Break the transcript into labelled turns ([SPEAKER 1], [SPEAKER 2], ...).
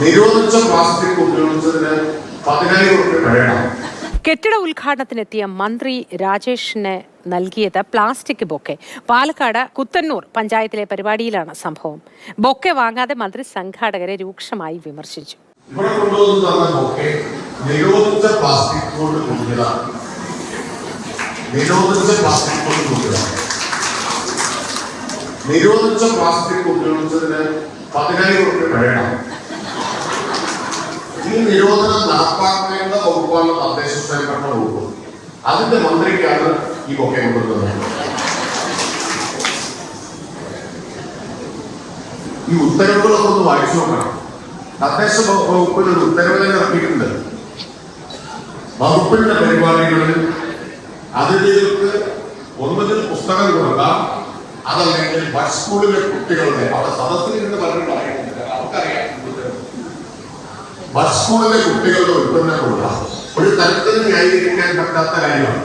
[SPEAKER 1] നിരോധിച്ച പ്ലാസ്റ്റിക് ഉപയോഗിച്ചതിന് പതിനായിരം റുപ്യ കഴിയണം.
[SPEAKER 2] കെട്ടിട ഉദ്ഘാടനത്തിനെത്തിയ മന്ത്രി രാജേഷിന് നൽകിയത് പ്ലാസ്റ്റിക് ബൊക്കെ. പാലക്കാട് കുത്തന്നൂർ പഞ്ചായത്തിലെ പരിപാടിയിലാണ് സംഭവം. ബൊക്കെ വാങ്ങാതെ മന്ത്രി സംഘാടകരെ രൂക്ഷമായി വിമർശിച്ചു.
[SPEAKER 1] ഇവിടെ കൊണ്ടുവന്ന് തന്ന ബൊക്കെ നിരോധിച്ച പ്ലാസ്റ്റിക് കൊണ്ട് നിരോധിച്ച പ്ലാസ്റ്റിക് കൊണ്ട് കുടിയതാണ് നിരോധിച്ച പ്ലാസ്റ്റിക് ഉപയോഗിച്ചതിന് പതിനായിരം റുപ്യ കഴിയണം. നിരോധനം നടപ്പാക്കേണ്ട വകുപ്പാണ് തദ്ദേശ സ്വയംഭരണ വകുപ്പ്. അതിന്റെ മന്ത്രിക്കാണ് ഈ ബൊക്കെ കൊടുക്കുന്നത്. ഈ ഉത്തരവുകളൊക്കെ ഒന്ന് വായിച്ചു നോക്കണം. തദ്ദേശ വകുപ്പിൽ ഒരു ഉത്തരവ് തന്നെ ഇറക്കിയിട്ടുണ്ട്. വകുപ്പിന്റെ പരിപാടികളിൽ അതിഥികൾക്ക് ഒന്നുകിൽ പുസ്തകം കൊടുക്കാം അതല്ലെങ്കിൽ ബസ് സ്കൂളിലെ കുട്ടികളുടെ അവിടെ സദസ്സിൽ ഇരുന്ന് പലരും പറയുന്നുണ്ട് അവർക്കറിയാം ഈ ഉത്തരവ്. ബസ് സ്കൂളിലെ കുട്ടികളുടെ ഉൽപ്പന്നങ്ങളുള്ള ഒരു തരത്തിൽ ന്യായീകരിക്കാൻ പറ്റാത്ത കാര്യമാണ്.